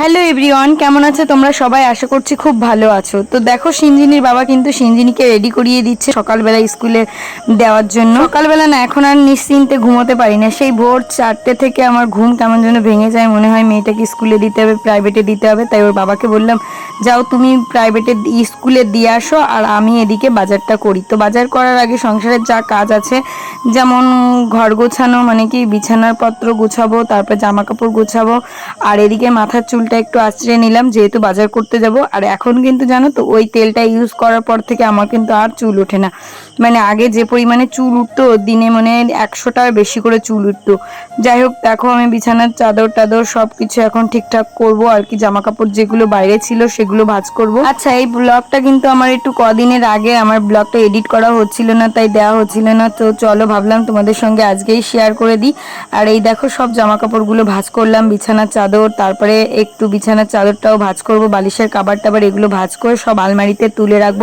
Hello everyone কেমন আছে? তোমরা সবাই আশা করছি খুব ভালো আছো। তো দেখো সিঞ্জিনির বাবা কিন্তু সিঞ্জিনিকে রেডি করিয়ে দিচ্ছে সকালবেলা স্কুলে দেওয়ার জন্য। সকালবেলা না, এখন আর নিশ্চিন্তে ঘুমোতে পারি না। সেই ভোর চারটে থেকে আমার ঘুম কেমন যেন ভেঙে যায়। মনে হয় মেয়েটাকে স্কুলে দিতে হবে প্রাইভেটে দিতে হবে। তাই ওর বাবাকে বললাম, যাও তুমি প্রাইভেটে স্কুলে দিয়ে আসো আর আমি এদিকে বাজারটা করি। তো বাজার করার আগে সংসারের যা কাজ আছে, যেমন ঘর গোছানো মানে কি বিছানার পত্র গুছাবো, তারপর জামা কাপড় গুছাবো, আর এদিকে মাথার চুলটা একটু আশ্রয় নিলাম, যেহেতু বাজার করতে যাব। আর এখন কিন্তু জানো তো, ওই তেলটা ইউজ করার পর থেকে আমার কিন্তু আর চুল ওঠে না। মানে আগে যে পরিমাণে চুল উঠতো, দিনে মানে একশোটার বেশি করে চুল উঠতো। যাই হোক, দেখো আমি বিছানার চাদর টাদর সব কিছু এখন ঠিকঠাক করব, আর কি জামা কাপড় যেগুলো বাইরে ছিল সেগুলো ভাঁজ করব। আচ্ছা এই ব্লগটা কিন্তু আমার একটু কদিনের আগে, আমার ব্লগটা এডিট করা হচ্ছিল না, তাই দেওয়া হচ্ছিল না। তো চলো ভাবলাম তোমাদের সঙ্গে আজকেই শেয়ার করে দিই। আর এই দেখো সব জামা কাপড়গুলো ভাঁজ করলাম, বিছানার চাদর, তারপরে একটু বিছানার চাদরটাও ভাঁজ করব, বালিশের কাবার টাবার এগুলো ভাঁজ করে সব আলমারিতে তুলে রাখব।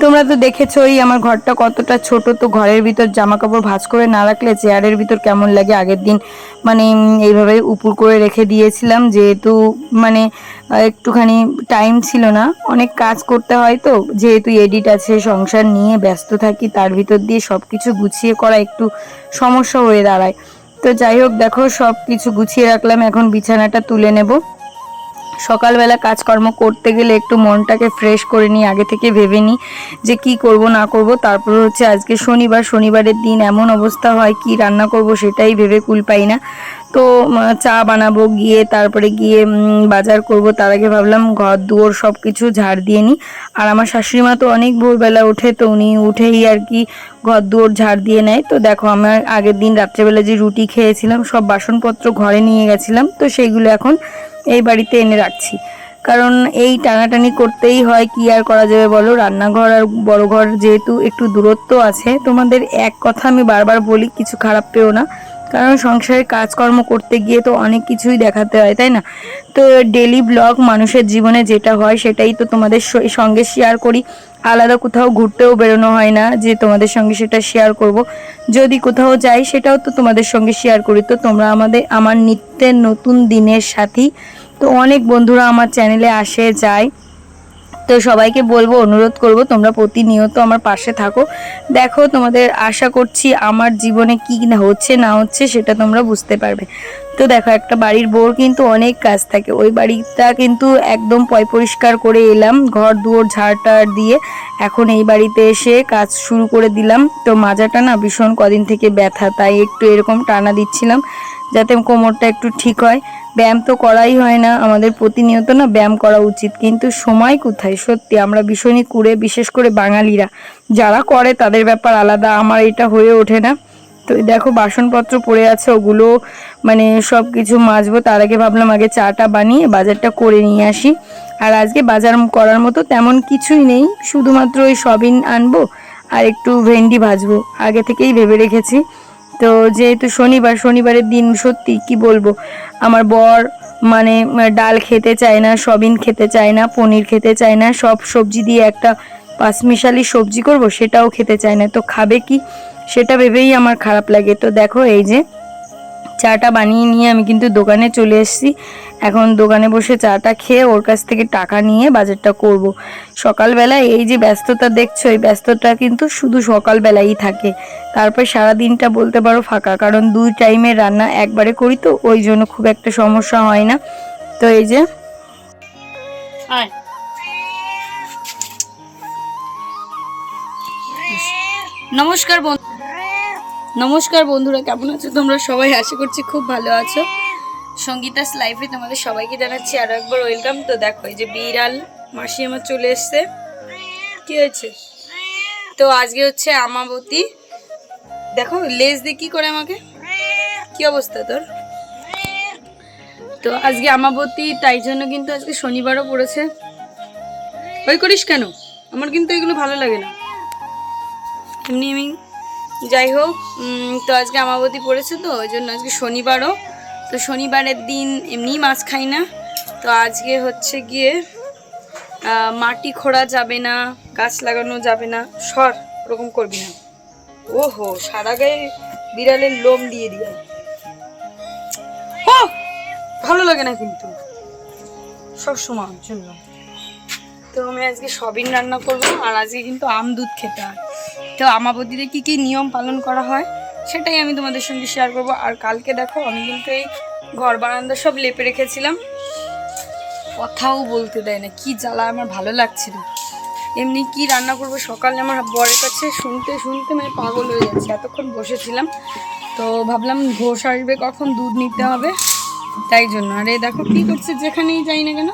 তোমরা তো দেখেছোই আমার ঘরটা কতটা ছোট, তো ঘরের ভিতর জামা কাপড় ভাঁজ করে না রাখলে চেয়ারের ভিতর কেমন লাগে? আগের দিন মানে এইভাবে উপুর করে রেখে দিয়েছিলাম, যেহেতু মানে একটুখানি টাইম ছিল না। অনেক কাজ করতে হয় তো, যেহেতু এডিট আছে, সংসার নিয়ে ব্যস্ত থাকি, তার ভিতর দিয়ে সব কিছু গুছিয়ে করা একটু সমস্যা হয়ে দাঁড়ায়। তো যাই হোক, দেখো সব কিছু গুছিয়ে রাখলাম, এখন বিছানাটা তুলে নেব। সকালবেলা কাজকর্ম করতে গেলে একটু মনটাকে ফ্রেশ করে নিই, আগে থেকে ভেবে নিই যে কি করব, না করব। তারপর হচ্ছে আজকে শনিবার, শনিবারের দিন এমন অবস্থা হয়, কি রান্না করব সেটাই ভেবে কুল পাই না। তো চা বানাবো, গিয়ে তারপরে গিয়ে বাজার করব। তার আগে ভাবলাম ঘর, দুয়ার সব কিছু ঝাড় দিয়ে নিই। আর আমার শাশুড়ি মা তো অনেক ভোরবেলা ওঠে, তো উনি উঠেই আর কি ঘর, দুয়ার ঝাড় দিয়ে নেয়। তো দেখো, আমার আগের দিন রাত্রেবেলা যে রুটি খেয়েছিলাম, সব বাসনপত্র ঘরে নিয়ে গেছিলাম। তো সেইগুলো এখন এই বাড়িতে এনে রাখছি। কারণ এই টানাটানি করতেই হয়, কি আর করা যাবে বলো? রান্নাঘর আর বড় ঘর যেহেতু একটু দূরত্ব আছে, তোমাদের এক কথা আমি বারবার বলি, কিছু খারাপ পেও না। কারণ সংসারে কাজকর্ম করতে গিয়ে তো অনেক কিছুই দেখাতে হয়, তাই না? তো ডেলি ব্লগ মানুষের জীবনে যেটা হয় সেটাই তো তোমাদের সঙ্গে শেয়ার করি। আলাদা কোথাও ঘুরতেও বেরোনো হয় না যে তোমাদের সঙ্গে সেটা শেয়ার করব। যদি কোথাও যাই সেটাও তো তোমাদের সঙ্গে শেয়ার করি। তো তোমরা আমাদের, আমার নিত্যের নতুন দিনের সাথী। তো অনেক বন্ধুরা আমার চ্যানেলে আসে, যায়। তো সবাইকে বলব, অনুরোধ করব, তোমরা প্রতিনিয়ত আমার পাশে থাকো। দেখো তোমাদের আশা করছি আমার জীবনে কি হচ্ছে, না হচ্ছে, সেটা তোমরা বুঝতে পারবে। তো দেখো, একটা বাড়ির বোর কিন্তু অনেক কাজ থাকে। ওই বাড়িটা কিন্তু একদম পয় পরিষ্কার করে এলাম, ঘর, দুয়ার ঝাড়টার দিয়ে। এখন এই বাড়িতে এসে কাজ শুরু করে দিলাম। তো মাজাটা না ভীষণ কদিন থেকে ব্যথা, তাই একটু এরকম টানা দিচ্ছিলাম, যাতে কোমরটা একটু ঠিক হয়। ব্যায়াম তো করাই হয় না, আমাদের প্রতিনিয়ত না ব্যায়াম করা উচিত। কিন্তু সময় কোথায়? সত্যি, আমরা ভীষণই কুড়ে, বিশেষ করে বাঙালিরা। যারা করে, তাদের ব্যাপার আলাদা, আমার এটা হয়ে ওঠে না। তো দেখো বাসনপত্র পড়ে আছে, ওগুলো মানে সব কিছু মাজবো। তার আগে ভাবলাম আগে চাটা বানিয়ে বাজারটা করে নিয়ে আসি। আর আজকে বাজার করার মতো তেমন কিছুই নেই, শুধুমাত্র ওই সবিন আনব আর একটু ভেন্ডি ভাজবো। আগে থেকেই ভেবে রেখেছি। তো যেহেতু শনিবার, শনিবারের দিন সত্যি কি বলব, আমার বর মানে ডাল খেতে চায় না, সবিন খেতে চায় না, পনির খেতে চায় না, সব সবজি দিয়ে একটা পাঁচমিশালি সবজি করব, সেটাও খেতে চায় না। তো খাবে কি? সেটা ভেবেই আমার খারাপ লাগে। তো দেখো এই যে চাটা বানিয়ে নিয়ে আমি কিন্তু দোকানে চলে এসেছি। এখন দোকানে বসে চাটা খেয়ে ওর কাছ থেকে টাকা নিয়ে বাজারটা করব। সকালবেলা এই যে ব্যস্ততা দেখছ এই ব্যস্ততা কিন্তু শুধু সকালবেলাই থাকে। তারপর সারা দিনটা বলতে পারো ফাঁকা কারণ দুই টাইমের রান্না একবারে করি তো ওই জন্য খুব একটা সমস্যা হয় না। তো এই যে আয়। নমস্কার বন্ধু। নমস্কার বন্ধুরা, কেমন আছো তোমরা? সবাই আশা করছি খুব ভালো আছো। সঙ্গীতাস লাইফে তোমাদের সবাইকে জানাচ্ছি আরও একবার ওয়েলকাম। তো দেখো, এই যে বিড়াল, মাসি আমার চলে এসছে। কি হয়েছে? তো আজকে হচ্ছে আমাবতী। দেখো, লেজ দিয়ে কি করে আমাকে? কি অবস্থা তোর? তো আজকে আমাবতী, তাই জন্য কিন্তু আজকে শনিবারও পড়েছে। ওই করিস কেন? আমার কিন্তু এগুলো ভালো লাগে না। এমনি আমি যাই হোক তো আজকে আমাবতী পড়েছে তো ওই জন্য আজকে শনিবারও। তো শনিবারের দিন এমনি মাছ খাই না। তো আজকে হচ্ছে গিয়ে মাটি খোঁড়া যাবে না গাছ লাগানো যাবে না। সর ওরকম করবি না। ওহো সারা গায়ে বিড়ালের লোম দিয়ে দিয়ে ও ভালো লাগে না কিন্তু। সব সময়ের জন্য। তো আমি আজকে সবিন রান্না করব আর আজকে কিন্তু আম দুধ খেতে হয়। তো আমাবতীতে কী কী নিয়ম পালন করা হয়, সেটাই আমি তোমাদের সঙ্গে শেয়ার করব। আর কালকে দেখো, আমি কিন্তু এই ঘর বারান্দা সব লেপে রেখেছিলাম। কথাও বলতে দেয় না, কি জ্বালা, আমার ভালো লাগছে না এমনি কি রান্না করব, সকালে আমার বরের কাছে শুনতে শুনতে মানে পাগল হয়ে যাচ্ছে এতক্ষণ বসেছিলাম। তো ভাবলাম ঘোষ আসবে কখন, দুধ নিতে হবে। তাই জন্য, আর এই দেখো কী করছে, যেখানেই যাই না কেন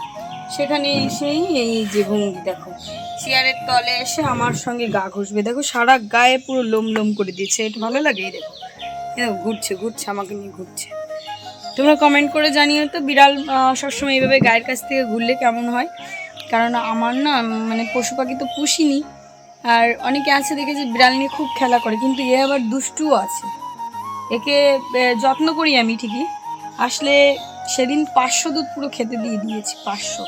সেখানে সেই, এই যে ভঙ্গি দেখো। চেয়ারের তলে এসে আমার সঙ্গে গা ঘষবে। দেখো সারা গায়ে পুরো লোম লোম করে দিয়েছে এটা ভালো লাগে এই দেখো। দেখো, ঘুরছে ঘুরছে আমাকে নিয়ে ঘুরছে। তোমরা কমেন্ট করে জানিও তো বিড়াল সবসময় এইভাবে গায়ের কাছ থেকে ঘুরলে কেমন হয়? কারণ আমার না মানে পশু পাখি তো পুষিনি। আর অনেকে আছে দেখেছি বিড়াল নিয়ে খুব খেলা করে কিন্তু এ আবার দুষ্টুও আছে। একে যত্ন করি আমি ঠিকই। আসলে সেদিন পাঁচশো দুধ পুরো খেতে দিয়ে দিয়েছি পাঁচশো।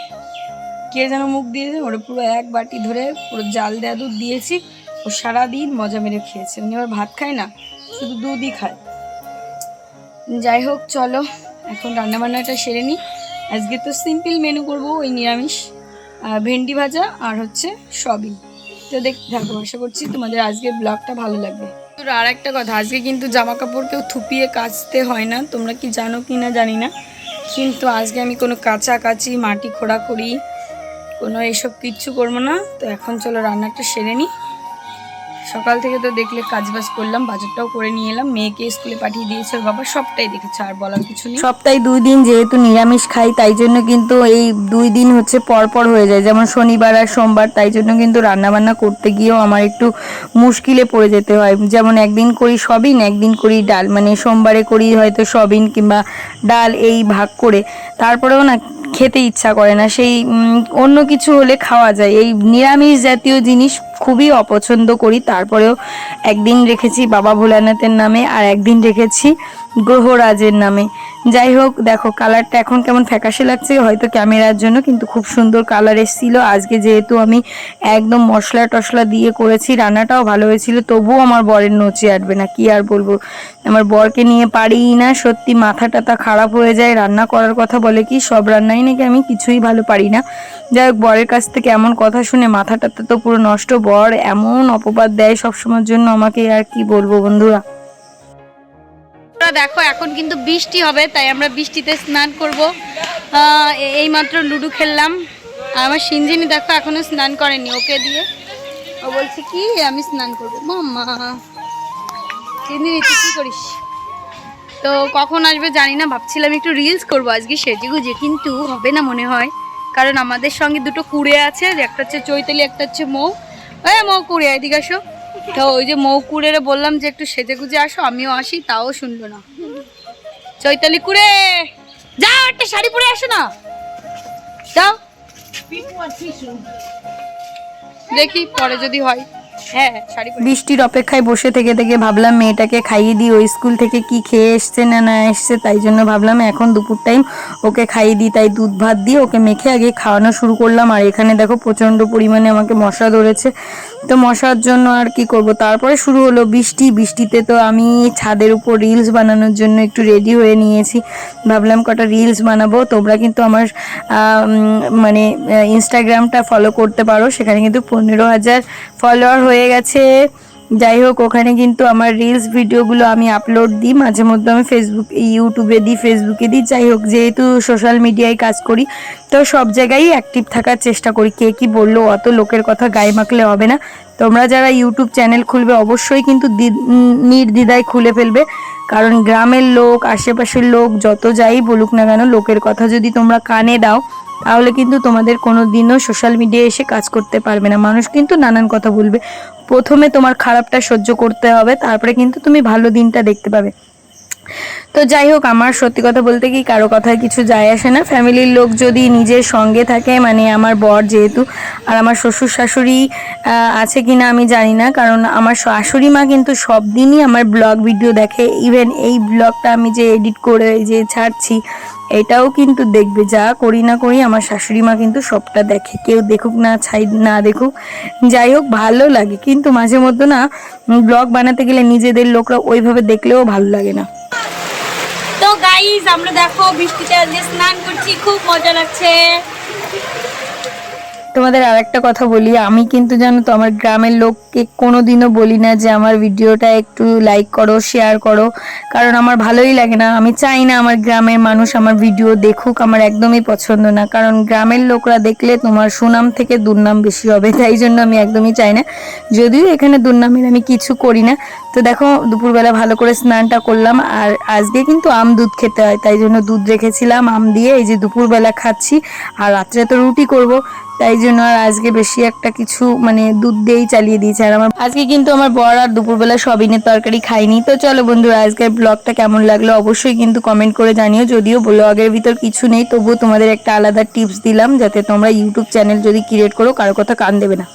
কে যেন মুখ দিয়েছে, ওরা পুরো এক বাটি ধরে পুরো জাল দেওয়া দুধ দিয়েছি, ও সারাদিন মজা মেরে খেয়েছে। উনি আবার ভাত খায় না, শুধু দুধই খায়। যাই হোক, চলো, এখন রান্নাবান্নাটা সেরে নিই। আজকে তো সিম্পল মেনু করব ওই নিরামিষ ভেন্ডি ভাজা আর হচ্ছে সবই তো দেখতে থাকো আশা করছি তোমাদের আজকের ব্লগটা ভালো লাগবে। তো আর একটা কথা, আজকে কিন্তু জামা কাপড় কেউ থুপিয়ে কাচতে হয় না, তোমরা কি জানো কি না জানি না। কিন্তু আজকে আমি কোনো কাচাকাচি মাটি খোঁড়াখড়ি কোনো এসব কিচ্ছু করব না। তো এখন চলো রান্নাটা সেরে নিই সকাল থেকে তো দেখলে কাজবাজ করলাম, বাজারটাও করে নিয়ে এলাম। মেয়েকে স্কুলে পাঠিয়ে দিয়েছে ওর বাবা, সবটাই দেখেছে, আর বলার কিছু নেই। সপ্তাহে দুই দিন যেহেতু নিরামিষ খাই, তাই জন্য কিন্তু এই দুই দিন হচ্ছে পর পর হয়ে যায়। যেমন শনিবার আর সোমবার, তাই জন্য কিন্তু রান্না বান্না করতে গিয়েও আমার একটু মুশকিলে পড়ে যেতে হয়। যেমন একদিন করি সবিন, একদিন করি ডাল। মানে সোমবারে করি হয়তো সবিন কিংবা ডাল, এই ভাগ করে। তারপরেও না খেতে ইচ্ছা করে না সেই অন্য কিছু হলে খাওয়া যায়। এই নিরামিষ জাতীয় জিনিস খুবই অপছন্দ করি। তারপরেও একদিন রেখেছি বাবা ভোলানাথের নামে আর একদিন রেখেছি গ্রহরাজের নামে। যাই হোক, দেখো কালারটা এখন কেমন ফ্যাকাশে লাগছে, হয়তো ক্যামেরার জন্য, কিন্তু খুব সুন্দর কালার এসেছিল। আজকে যেহেতু আমি একদম মশলা টশলা দিয়ে করেছি, রান্নাটাও ভালো হয়েছিল, তবুও আমার বরের নচে আটবে না, কি আর বলব? আমার বরকে নিয়ে পারিই না, সত্যি মাথা টাথা খারাপ হয়ে যায়, রান্না করার কথা বলে কি, সব রান্নাই নাকি আমি কিছুই ভালো পারি না। যাই হোক, বরের কাছ থেকে এমন কথা শুনে মাথা তো পুরো নষ্ট বর এমন অপবাদ দেয় সবসময়ের জন্য আমাকে আর কি বলব বন্ধুরা? দেখো, এখন কিন্তু বৃষ্টি হবে, তাই আমরা বৃষ্টিতে স্নান করব। এই মাত্র লুডো খেললাম। আর আমার সিঞ্জিনি দেখো, এখনও স্নান করেনি ওকে দিয়ে। ও বলছে কি, আমি স্নান করব। মাম্মা সিঞ্জিনি তুই কি করিস? তো কখন আসবে জানি না, ভাবছিলাম একটু রিলস করব আজকে সেজে গুজে, কিন্তু হবে না মনে হয়। কারণ আমাদের সঙ্গে দুটো কুড়ে আছে, একটা হচ্ছে চৈতালি, একটা হচ্ছে মৌ। এই মৌ কুড়ে এদিকে আসো। তো ওই যে মৌ কুড়েরে বললাম যে একটু সেজে গুজে আসো, আমিও আসি, তাও শুনলো না। চৈতালি কুড়ে! যাও, একটা শাড়ি পরে আসো না। যাও। দেখি, পরে যদি হয় হ্যাঁ। বৃষ্টির অপেক্ষায় বসে থেকে থেকে ভাবলাম মেয়েটাকে খাইয়ে দিই, ওই স্কুল থেকে কি খেয়ে এসছে না না এসছে, তাই জন্য ভাবলাম এখন দুপুর টাইম ওকে খাইয়ে দিই, তাই দুধ ভাত দিয়ে ওকে মেখে আগে খাওয়ানো শুরু করলাম। আর এখানে দেখো প্রচণ্ড পরিমাণে আমাকে মশা ধরেছে। তো মশার জন্য আর কি করব? তারপরে শুরু হলো বৃষ্টি। বৃষ্টিতে তো আমি ছাদের উপর রিলস বানানোর জন্য একটু রেডি হয়ে নিয়েছি। ভাবলাম কটা রিলস বানাবো। তোমরা কিন্তু আমার মানে ইনস্টাগ্রামটা ফলো করতে পারো। সেখানে কিন্তু পনেরো হাজার ফলোয়ার হয়ে গেছে। যাই হোক ওখানে কিন্তু আমার রিলস ভিডিওগুলো আমি আপলোড দিই। মাঝে মধ্যে আমি ফেসবুক ইউটিউবে দিই ফেসবুকে দিই। যাই হোক যেহেতু সোশ্যাল মিডিয়ায় কাজ করি, তো সব জায়গায় অ্যাক্টিভ থাকার চেষ্টা করি। কে কি বলল, অত লোকের কথা গায়ে মাখলে হবে না। তোমরা যারা ইউটিউব চ্যানেল খুলবে, অবশ্যই কিন্তু নির্দ্বিধায় খুলে ফেলবে। কারণ গ্রামের লোক, আশেপাশের লোক, যত যাই বলুক না কেন, লোকের কথা যদি তোমরা কানে দাও তাহলে কিন্তু তোমাদের কোনো দিনও সোশ্যাল মিডিয়ায় এসে কাজ করতে পারবে না। মানুষ কিন্তু নানান কথা বলবে। প্রথমে তোমার খারাপটা সহ্য করতে হবে, তারপরে কিন্তু তুমি ভালো দিনটা দেখতে পাবে। তো যাই হোক, আমার সত্যি কথা বলতে কি কারও কথায় কিছু যায় আসে না। ফ্যামিলির লোক যদি নিজের সঙ্গে থাকে মানে আমার বর যেহেতু, আর আমার শ্বশুর শাশুড়ি আছে কিনা আমি জানি না, কারণ আমার শাশুড়ি মা কিন্তু সব দিনই আমার ব্লগ ভিডিও দেখে। ইভেন এই ব্লগটা আমি যে এডিট করে যে ছাড়ছি, এটাও কিন্তু দেখবে। যা করি না করি আমার শাশুড়ি মা কিন্তু সবটা দেখে। কেউ দেখুক না, ছাই, না দেখুক, যাই হোক, ভালো লাগে। কিন্তু মাঝে মধ্যে না ব্লগ বানাতে গেলে নিজেদের লোকরা ওইভাবে দেখলেও ভালো লাগে না। তো গাইস আমরা দেখো বৃষ্টিতে স্নান করছি খুব মজা লাগছে। তোমাদের আর একটা কথা বলি, আমি কিন্তু জানো তো আমার গ্রামের লোককে কোনোদিনও বলি না যে আমার ভিডিওটা একটু লাইক করো শেয়ার করো, কারণ আমার ভালোই লাগে না। আমি চাই না আমার গ্রামের মানুষ আমার ভিডিও দেখুক, আমার একদমই পছন্দ না। কারণ গ্রামের লোকরা দেখলে তোমার সুনাম থেকে দুর্নাম বেশি হবে, তাই জন্য আমি একদমই চাই না। যদিও এখানে দুর্নামের আমি কিছু করি না। তো দেখো, দুপুরবেলা ভালো করে স্নানটা করলাম, আর আজকে কিন্তু আম দুধ খেতে হয়, তাই জন্য দুধ রেখেছিলাম, আম দিয়ে এই যে দুপুরবেলা খাচ্ছি, আর রাত্রে তো রুটি করব। তাই জন্য আর আজকে বেশি একটা কিছু মানে দুধ দিয়েই চালিয়ে দিয়েছে। আর আমার আজকে কিন্তু আমার বর আর দুপুরবেলা সবিনের তরকারি খাইনি তো চলো বন্ধুরা, আজকের ব্লগটা কেমন লাগল অবশ্যই কিন্তু কমেন্ট করে জানিও। যদিও ব্লগের ভিতর কিছু নেই, তবুও তোমাদের একটা আলাদা টিপস দিলাম, যাতে তোমরা ইউটিউব চ্যানেল যদি ক্রিয়েট করো, কারও কথা কান দেবে না।